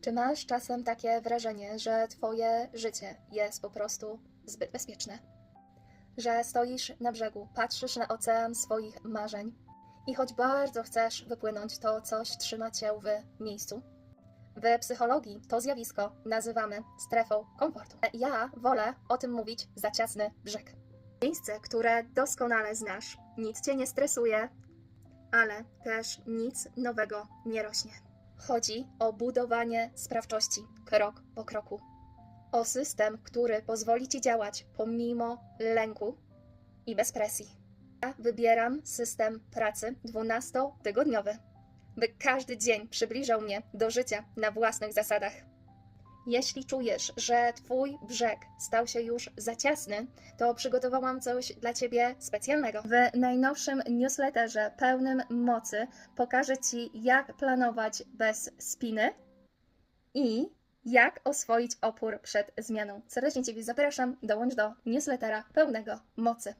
Czy masz czasem takie wrażenie, że twoje życie jest po prostu zbyt bezpieczne? Że stoisz na brzegu, patrzysz na ocean swoich marzeń i choć bardzo chcesz wypłynąć, to coś trzyma cię w miejscu? W psychologii to zjawisko nazywamy strefą komfortu. Ja wolę o tym mówić za ciasny brzeg. Miejsce, które doskonale znasz, nic cię nie stresuje, ale też nic nowego nie rośnie. Chodzi o budowanie sprawczości krok po kroku. O system, który pozwoli ci działać pomimo lęku i bez presji. Ja wybieram system pracy 12-tygodniowy, by każdy dzień przybliżał mnie do życia na własnych zasadach. Jeśli czujesz, że Twój brzeg stał się już za ciasny, to przygotowałam coś dla Ciebie specjalnego. W najnowszym newsletterze pełnym mocy pokażę Ci, jak planować bez spiny i jak oswoić opór przed zmianą. Serdecznie Ciebie zapraszam, dołącz do newslettera pełnego mocy.